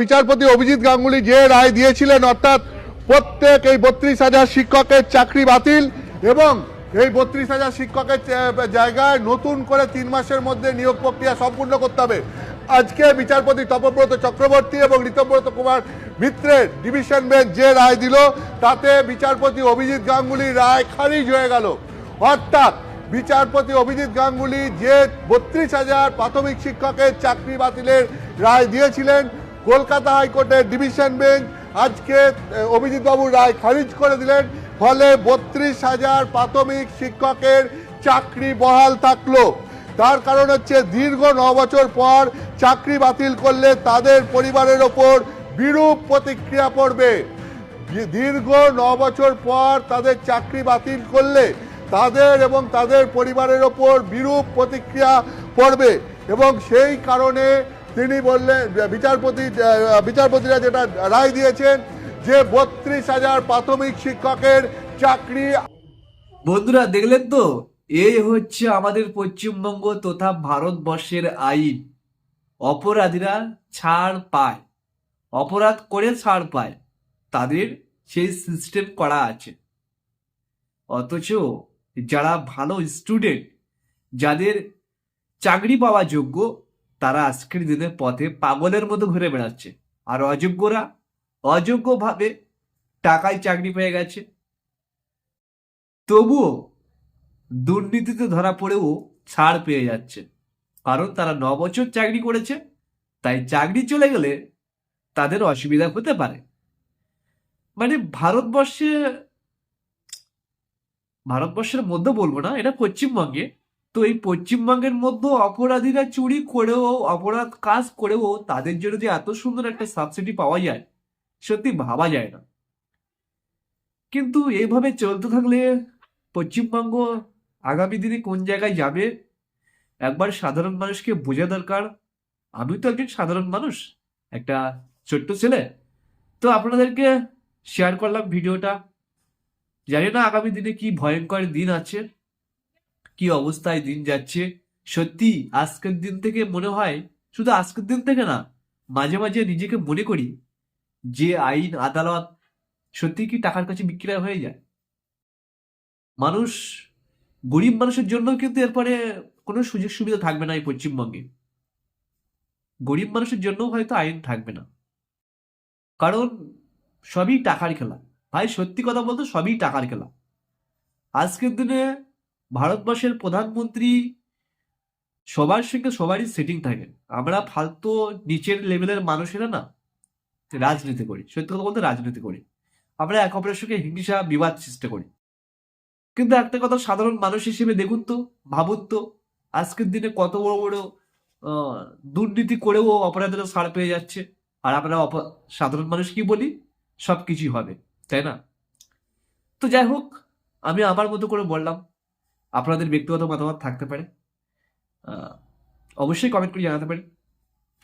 বিচারপতি অভিজিৎ গাঙ্গুলি যে রায় দিয়েছিলেন, অর্থাৎ প্রত্যেক এই বত্রিশ হাজার শিক্ষকের চাকরি বাতিল এবং এই বত্রিশ হাজার শিক্ষকের জায়গায় নতুন করে তিন মাসের মধ্যে নিয়োগ প্রক্রিয়া সম্পূর্ণ করতে হবে। আজকে বিচারপতি তপব্রত চক্রবর্তী এবং ঋতব্রত কুমার মিত্রের ডিভিশন বেঞ্চ যে রায় দিল, তাতে বিচারপতি অভিজিৎ গাঙ্গুলি রায় খারিজ হয়ে গেল। অর্থাৎ বিচারপতি অভিজিৎ গাঙ্গুলি যে বত্রিশ হাজার প্রাথমিক শিক্ষকের চাকরি বাতিলের রায় দিয়েছিলেন কলকাতা হাইকোর্টের ডিভিশন বেঞ্চ আজকে অভিজিৎবাবু রায় খারিজ করে দিলেন, ফলে বত্রিশ হাজার প্রাথমিক শিক্ষকের চাকরি বহাল থাকল। তার কারণ হচ্ছে দীর্ঘ ন বছর পর চাকরি বাতিল করলে তাদের পরিবারের ওপর বিরূপ প্রতিক্রিয়া পড়বে। দীর্ঘ ন বছর পর তাদের চাকরি বাতিল করলে তাদের এবং তাদের পরিবারের ওপর বিরূপ প্রতিক্রিয়া পড়বে এবং সেই কারণে তিনি বললেন, বিচারপতি বিচারপতিরা যেটা রায় দিয়েছেন যে বত্রিশ হাজার প্রাথমিক শিক্ষকের চাকরি বন্ধুরা, দেখলেন তো? এই হচ্ছে আমাদের পশ্চিমবঙ্গ তথা ভারতবর্ষের আইন। অপরাধীরা ছাড় পায়। অপরাধ করে ছাড় পায়। তাদের সেই সিস্টেম করা আছে। অথচ যারা ভালো স্টুডেন্ট যাদের চাকরি পাওয়া যোগ্য তারা আজকের দিনে পথে পাগলের মতো ঘুরে বেড়াচ্ছে। আর অযোগ্যরা অযোগ্যভাবে টাকায় চাকরি পেয়ে গেছে। তবুও দুর্নীতিতে ধরা পড়েও ছাড় পেয়ে যাচ্ছে। কারণ তারা ন বছর চাকরি করেছে, তাই চাকরি চলে গেলে তাদের অসুবিধা হতে পারে। মানে ভারতবর্ষে, ভারতবর্ষের মধ্যে বলব না, এটা পশ্চিমবঙ্গে তো এই পশ্চিমবঙ্গের মধ্যে অপরাধীরা চুরি করেও, অপরাধ কাজ করেও তাদের জন্য যে এত সুন্দর একটা সাবসিডি পাওয়া যায়, সত্যি ভাবা যায় না। কিন্তু এইভাবে চলতে থাকলে পশ্চিমবঙ্গ আগামী দিনে কোন জায়গায় যাবে? একবার সাধারণ মানুষকে বোঝা দরকার। আমি তো একজন সাধারণ মানুষ, একটা ছোট্ট ছেলে। তো আপনাদেরকে শেয়ার করলাম ভিডিওটা। জানি না আগামী দিনে কি ভয়ঙ্কর দিন আছে। কি অবস্থায় দিন যাচ্ছে? সত্যি আজকের দিন থেকে মনে হয় শুধু আজকের দিন থেকে না, মাঝে মাঝে নিজেকে মনে করি যে আইন, আদালত সত্যি কি টাকার কাছে বিক্রয় হয়ে যায়? মানুষ, গরিব মানুষের জন্য কিন্তু এরপরে কোনো সুযোগ সুবিধা থাকবে না এই পশ্চিমবঙ্গে। গরিব মানুষের জন্য হয়তো আইন থাকবে না। কারণ সবই টাকার খেলা। ভাই, সত্যি কথা বলতে সবই টাকার খেলা। আজকের দিনে ভারতবর্ষের প্রধানমন্ত্রী সবার সঙ্গে সবারই সেটিং থাকে। আমরা ফালতু নিচের লেভেলের মানুষেরা না, রাজনীতি করি। সত্যি কথা বলতে রাজনীতি করি। আমরা এক অপরের সঙ্গে হিংসা, বিবাদ সৃষ্টি করি। কিন্তু একটা কথা সাধারণ মানুষ হিসেবে দেখুন তো, ভাবুন তো, আজকের দিনে কত বড় বড় দুর্নীতি করেও অপরাধীরা ছাড় পেয়ে যাচ্ছে। আর আমরা সাধারণ মানুষ কি বলি? সব কিছুই হবে, তাই না? তো যাই হোক, আমি আমার মতো করে বললাম। আপনাদের ব্যক্তিগত মতামত থাকতে পারে। অবশ্যই কমেন্ট করে জানাতে পারেন